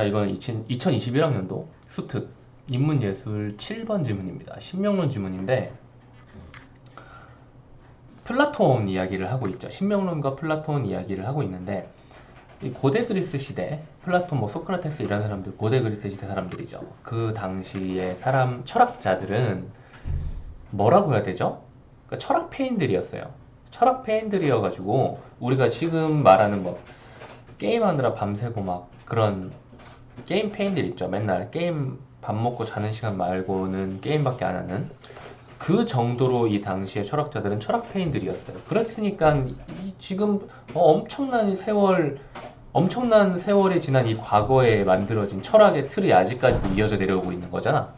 자, 이건 2021학년도 수특 인문예술 7번 지문입니다. 신명론 지문인데 플라톤 이야기를 하고 있죠. 신명론과 플라톤 이야기를 하고 있는데 이 고대 그리스 시대 플라톤, 뭐 소크라테스 이런 사람들 고대 그리스 시대 사람들이죠. 그 당시에 사람 철학자들은 뭐라고 해야 되죠? 그러니까 철학 페인들이었어요. 철학 페인들이어가지고 우리가 지금 말하는 뭐 게임하느라 밤새고 막 그런 게임 페인들 있죠. 맨날 게임 밥 먹고 자는 시간 말고는 게임밖에 안 하는 그 정도로 이 당시의 철학자들은 철학 페인들이었어요. 그랬으니까 이 지금 어, 엄청난 세월 엄청난 세월이 지난 이 과거에 만들어진 철학의 틀이 아직까지도 이어져 내려오고 있는 거잖아.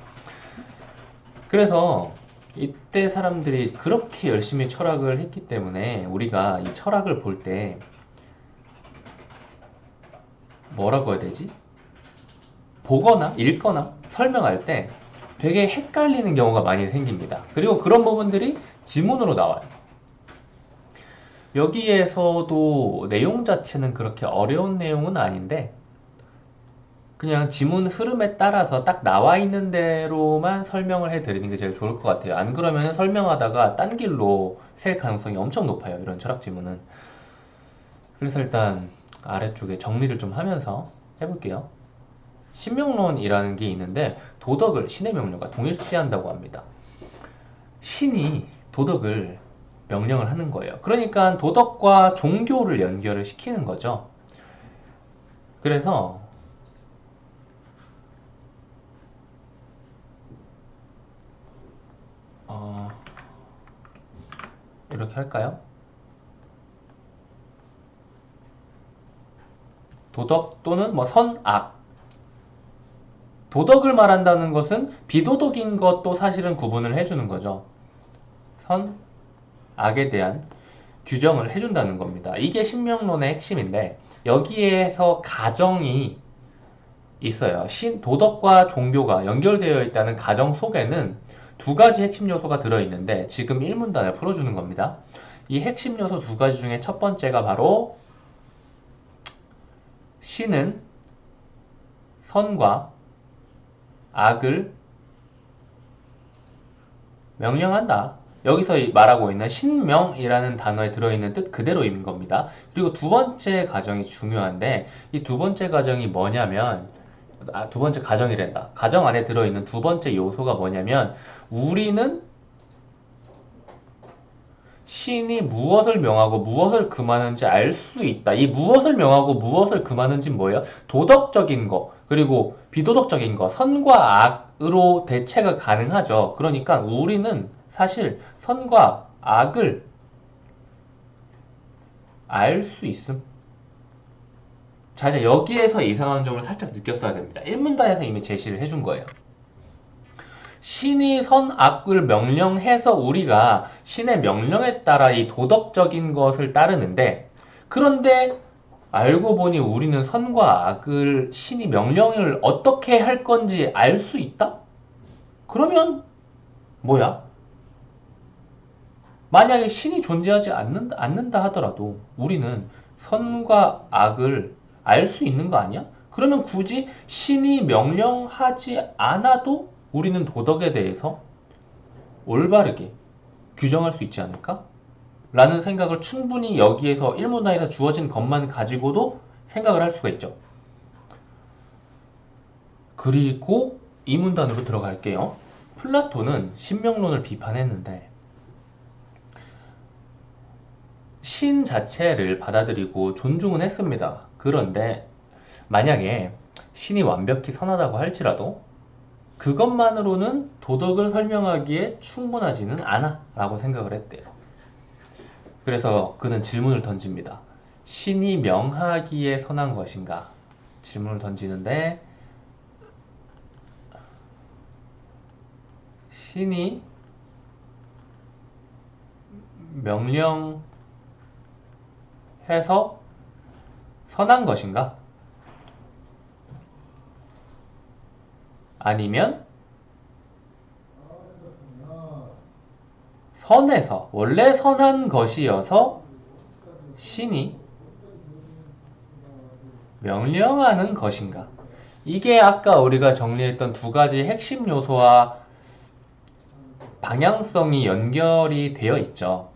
그래서 이때 사람들이 그렇게 열심히 철학을 했기 때문에 우리가 이 철학을 볼 때 뭐라고 해야 되지? 보거나 읽거나 설명할 때 되게 헷갈리는 경우가 많이 생깁니다. 그리고 그런 부분들이 지문으로 나와요. 여기에서도 내용 자체는 그렇게 어려운 내용은 아닌데 그냥 지문 흐름에 따라서 딱 나와 있는 대로만 설명을 해드리는 게 제일 좋을 것 같아요. 안 그러면 설명하다가 딴 길로 셀 가능성이 엄청 높아요. 이런 철학 지문은. 그래서 일단 아래쪽에 정리를 좀 하면서 해볼게요. 신명론이라는 게 있는데 도덕을 신의 명령과 동일시한다고 합니다. 신이 도덕을 명령을 하는 거예요. 그러니까 도덕과 종교를 연결을 시키는 거죠. 그래서 어, 이렇게 할까요? 도덕 또는 뭐 선악 도덕을 말한다는 것은 비도덕인 것도 사실은 구분을 해주는 거죠. 선, 악에 대한 규정을 해준다는 겁니다. 이게 신명론의 핵심인데 여기에서 가정이 있어요. 신, 도덕과 종교가 연결되어 있다는 가정 속에는 두 가지 핵심 요소가 들어있는데 지금 1문단을 풀어주는 겁니다. 이 핵심 요소 두 가지 중에 첫 번째가 바로 신은 선과 악을 명령한다. 여기서 말하고 있는 신명이라는 단어에 들어있는 뜻 그대로인 겁니다. 그리고 두 번째 가정이 중요한데 이 두 번째 가정이 뭐냐면 아, 두 번째 가정이란다. 가정 안에 들어있는 두 번째 요소가 뭐냐면 우리는 신이 무엇을 명하고 무엇을 금하는지 알 수 있다. 이 무엇을 명하고 무엇을 금하는지 뭐예요? 도덕적인 거, 그리고 비도덕적인 거, 선과 악으로 대체가 가능하죠. 그러니까 우리는 사실 선과 악을 알 수 있음. 자, 이제 여기에서 이상한 점을 살짝 느꼈어야 됩니다. 1문단에서 이미 제시를 해준 거예요. 신이 선 악을 명령해서 우리가 신의 명령에 따라 이 도덕적인 것을 따르는데 그런데 알고 보니 우리는 선과 악을 신이 명령을 어떻게 할 건지 알 수 있다? 그러면 뭐야? 만약에 신이 존재하지 않는다, 않는다 하더라도 우리는 선과 악을 알 수 있는 거 아니야? 그러면 굳이 신이 명령하지 않아도 우리는 도덕에 대해서 올바르게 규정할 수 있지 않을까? 라는 생각을 충분히 여기에서 1문단에서 주어진 것만 가지고도 생각을 할 수가 있죠. 그리고 2문단으로 들어갈게요. 플라톤은 신명론을 비판했는데 신 자체를 받아들이고 존중은 했습니다. 그런데 만약에 신이 완벽히 선하다고 할지라도 그것만으로는 도덕을 설명하기에 충분하지는 않아 라고 생각을 했대요. 그래서 그는 질문을 던집니다. 신이 명하기에 선한 것인가? 질문을 던지는데 신이 명령해서 선한 것인가? 아니면 선에서 원래 선한 것이어서 신이 명령하는 것인가? 이게 아까 우리가 정리했던 두 가지 핵심 요소와 방향성이 연결이 되어 있죠.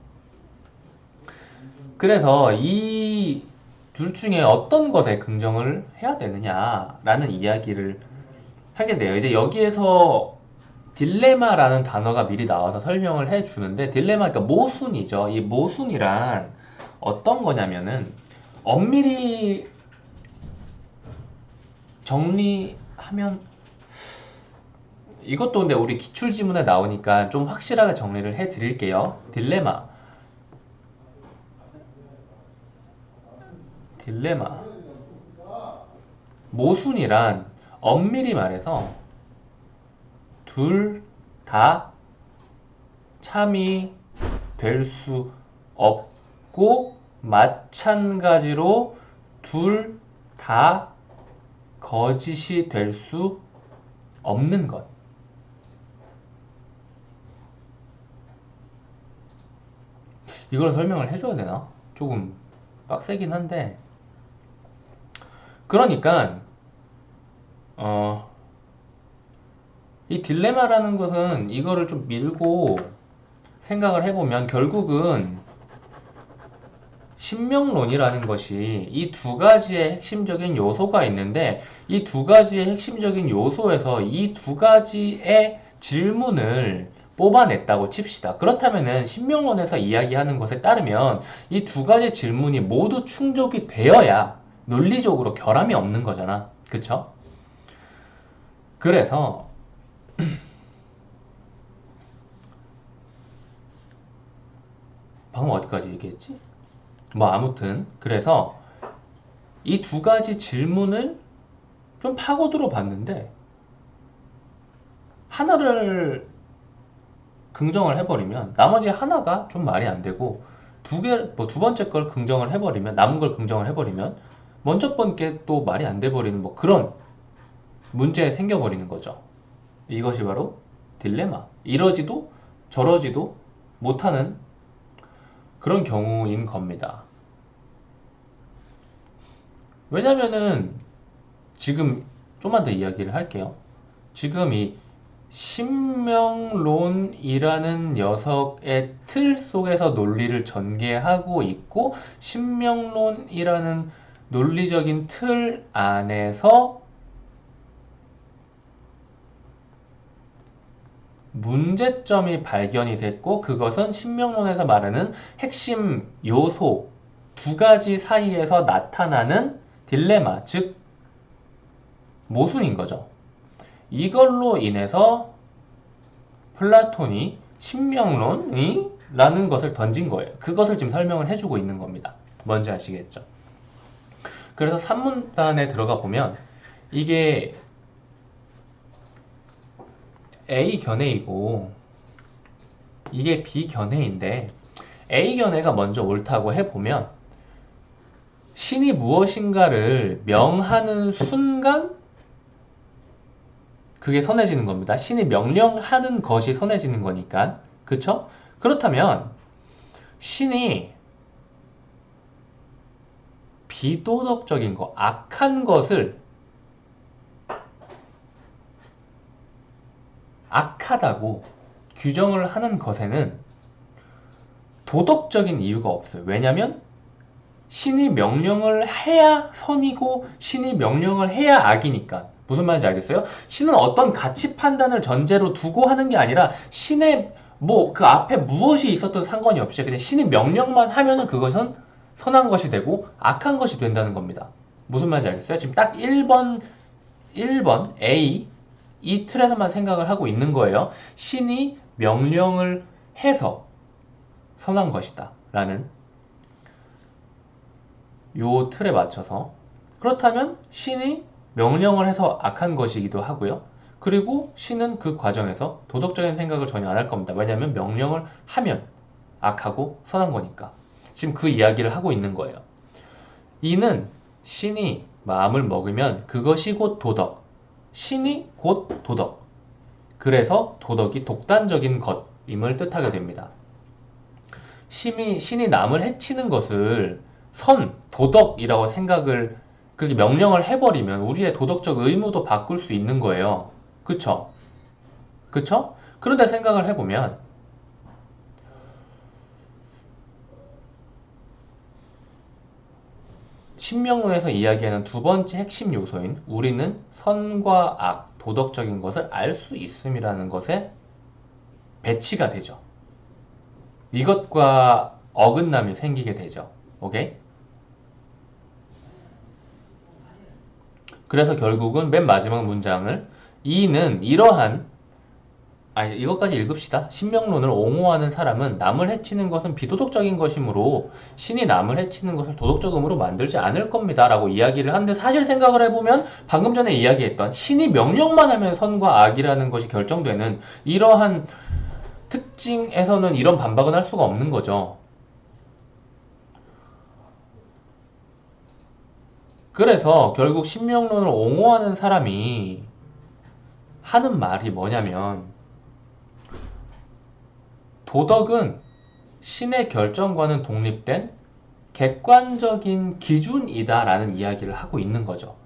그래서 이 둘 중에 어떤 것에 긍정을 해야 되느냐라는 이야기를 하게 돼요. 이제 여기에서 딜레마라는 단어가 미리 나와서 설명을 해 주는데 딜레마 그러니까 모순이죠. 이 모순이란 어떤 거냐면은 엄밀히 정리하면 이것도 근데 우리 기출 지문에 나오니까 좀 확실하게 정리를 해 드릴게요. 딜레마. 딜레마. 모순이란 엄밀히 말해서 둘 다 참이 될 수 없고 마찬가지로 둘 다 거짓이 될 수 없는 것. 이걸 설명을 해줘야 되나? 조금 빡세긴 한데. 그러니까, 어, 이 딜레마라는 것은 이거를 좀 밀고 생각을 해보면 결국은 신명론이라는 것이 이 두 가지의 핵심적인 요소가 있는데 이 두 가지의 핵심적인 요소에서 이 두 가지의 질문을 뽑아냈다고 칩시다. 그렇다면은 신명론에서 이야기하는 것에 따르면 이 두 가지 질문이 모두 충족이 되어야 논리적으로 결함이 없는 거잖아. 그쵸? 그래서 방금 어디까지 얘기했지? 뭐 아무튼 그래서 이 두 가지 질문을 좀 파고들어 봤는데 하나를 긍정을 해버리면 나머지 하나가 좀 말이 안 되고 두 개, 뭐 두 번째 걸 긍정을 해버리면 남은 걸 긍정을 해버리면 먼저 번께 또 말이 안 돼버리는 뭐 그런 문제 생겨버리는 거죠. 이것이 바로 딜레마. 이러지도 저러지도 못하는 그런 경우인 겁니다. 왜냐면은 지금 좀만 더 이야기를 할게요. 지금 이 신명론이라는 녀석의 틀 속에서 논리를 전개하고 있고 신명론이라는 논리적인 틀 안에서 문제점이 발견이 됐고 그것은 신명론에서 말하는 핵심 요소 두 가지 사이에서 나타나는 딜레마, 즉 모순인 거죠. 이걸로 인해서 플라톤이 신명론이 라는 것을 던진 거예요. 그것을 지금 설명을 해주고 있는 겁니다. 뭔지 아시겠죠? 그래서 3문단에 들어가 보면 이게 A 견해이고 이게 B 견해인데 A 견해가 먼저 옳다고 해보면 신이 무엇인가를 명하는 순간 그게 선해지는 겁니다. 신이 명령하는 것이 선해지는 거니까. 그쵸? 그렇다면 신이 비도덕적인 거, 악한 것을 악하다고 규정을 하는 것에는 도덕적인 이유가 없어요. 왜냐하면 신이 명령을 해야 선이고 신이 명령을 해야 악이니까. 무슨 말인지 알겠어요? 신은 어떤 가치 판단을 전제로 두고 하는 게 아니라 신의 뭐 그 앞에 무엇이 있었던 상관이 없이 그냥 신이 명령만 하면은 그것은 선한 것이 되고 악한 것이 된다는 겁니다. 무슨 말인지 알겠어요? 지금 딱 1번 1번 A 이 틀에서만 생각을 하고 있는 거예요. 신이 명령을 해서 선한 것이다. 라는 요 틀에 맞춰서 그렇다면 신이 명령을 해서 악한 것이기도 하고요. 그리고 신은 그 과정에서 도덕적인 생각을 전혀 안 할 겁니다. 왜냐하면 명령을 하면 악하고 선한 거니까. 지금 그 이야기를 하고 있는 거예요. 이는 신이 마음을 먹으면 그것이 곧 도덕. 신이 곧 도덕. 그래서 도덕이 독단적인 것임을 뜻하게 됩니다. 신이, 신이 남을 해치는 것을 선, 도덕이라고 생각을 그렇게 명령을 해버리면 우리의 도덕적 의무도 바꿀 수 있는 거예요. 그쵸? 그쵸? 그런데 생각을 해보면 신명론에서 이야기하는 두 번째 핵심 요소인 우리는 선과 악, 도덕적인 것을 알 수 있음이라는 것에 배치가 되죠. 이것과 어긋남이 생기게 되죠. 오케이? 그래서 결국은 맨 마지막 문장을 이는 이러한 아니 이것까지 읽읍시다. 신명론을 옹호하는 사람은 남을 해치는 것은 비도덕적인 것이므로 신이 남을 해치는 것을 도덕적음으로 만들지 않을 겁니다 라고 이야기를 하는데 사실 생각을 해보면 방금 전에 이야기했던 신이 명령만 하면 선과 악이라는 것이 결정되는 이러한 특징에서는 이런 반박은 할 수가 없는 거죠. 그래서 결국 신명론을 옹호하는 사람이 하는 말이 뭐냐면 도덕은 신의 결정과는 독립된 객관적인 기준이다라는 이야기를 하고 있는 거죠.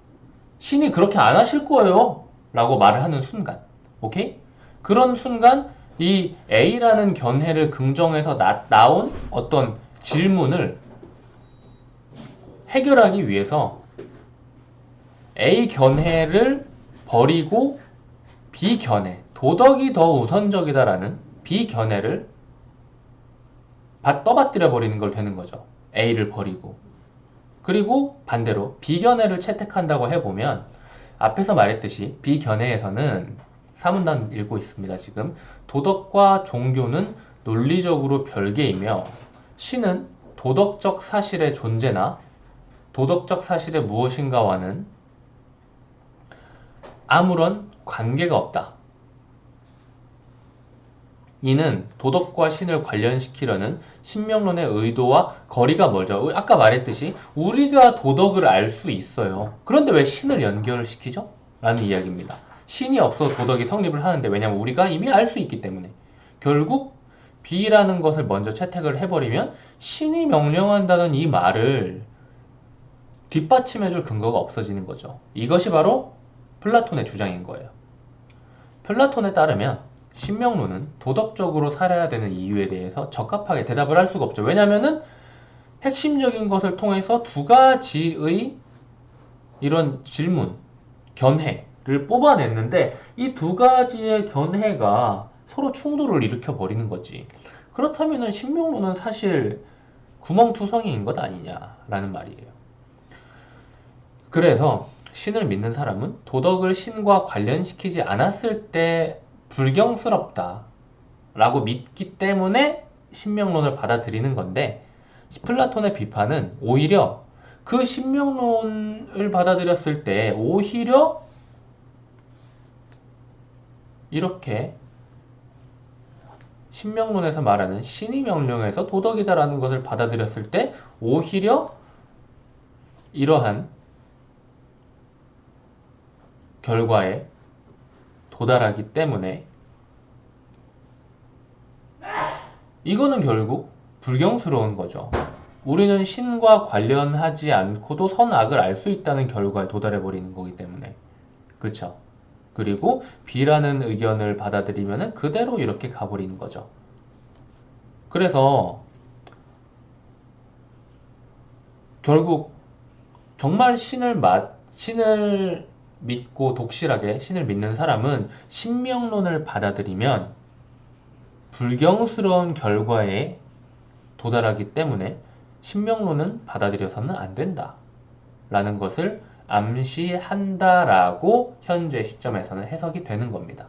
신이 그렇게 안 하실 거예요. 라고 말을 하는 순간. 오케이? 그런 순간 이 A라는 견해를 긍정해서 나, 나온 어떤 질문을 해결하기 위해서 A 견해를 버리고 B 견해, 도덕이 더 우선적이다라는 B 견해를 떠받들여 버리는 걸 되는 거죠. A를 버리고. 그리고 반대로 비견해를 채택한다고 해보면 앞에서 말했듯이 비견해에서는 사문단 읽고 있습니다. 지금 도덕과 종교는 논리적으로 별개이며 신은 도덕적 사실의 존재나 도덕적 사실의 무엇인가와는 아무런 관계가 없다. 이는 도덕과 신을 관련시키려는 신명론의 의도와 거리가 멀죠. 아까 말했듯이 우리가 도덕을 알 수 있어요. 그런데 왜 신을 연결시키죠? 라는 이야기입니다. 신이 없어 도덕이 성립을 하는데 왜냐면 우리가 이미 알 수 있기 때문에 결국 B라는 것을 먼저 채택을 해버리면 신이 명령한다는 이 말을 뒷받침해줄 근거가 없어지는 거죠. 이것이 바로 플라톤의 주장인 거예요. 플라톤에 따르면 신명론은 도덕적으로 살아야 되는 이유에 대해서 적합하게 대답을 할 수가 없죠. 왜냐하면은 핵심적인 것을 통해서 두 가지의 이런 질문, 견해를 뽑아냈는데 이 두 가지의 견해가 서로 충돌을 일으켜 버리는 거지. 그렇다면은 신명론은 사실 구멍투성이인 것 아니냐라는 말이에요. 그래서 신을 믿는 사람은 도덕을 신과 관련시키지 않았을 때 불경스럽다 라고 믿기 때문에 신명론을 받아들이는 건데 플라톤의 비판은 오히려 그 신명론을 받아들였을 때 오히려 이렇게 신명론에서 말하는 신이 명령에서 도덕이다라는 것을 받아들였을 때 오히려 이러한 결과에 도달하기 때문에 이거는 결국 불경스러운 거죠. 우리는 신과 관련하지 않고도 선악을 알 수 있다는 결과에 도달해 버리는 거기 때문에 그렇죠. 그리고 B라는 의견을 받아들이면 그대로 이렇게 가버리는 거죠. 그래서 결국 정말 신을 맛 신을 믿고 독실하게 신을 믿는 사람은 신명론을 받아들이면 불경스러운 결과에 도달하기 때문에 신명론은 받아들여서는 안 된다. 라는 것을 암시한다라고 현재 시점에서는 해석이 되는 겁니다.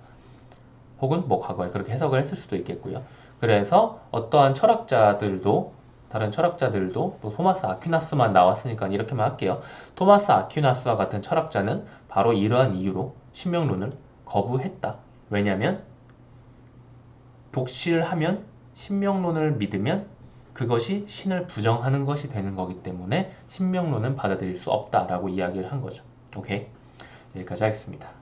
혹은 뭐 과거에 그렇게 해석을 했을 수도 있겠고요. 그래서 어떠한 철학자들도 다른 철학자들도 또 토마스 아퀴나스만 나왔으니까 이렇게만 할게요. 토마스 아퀴나스와 같은 철학자는 바로 이러한 이유로 신명론을 거부했다. 왜냐하면 독실하면 신명론을 믿으면 그것이 신을 부정하는 것이 되는 거기 때문에 신명론은 받아들일 수 없다라고 이야기를 한 거죠. 오케이? 여기까지 하겠습니다.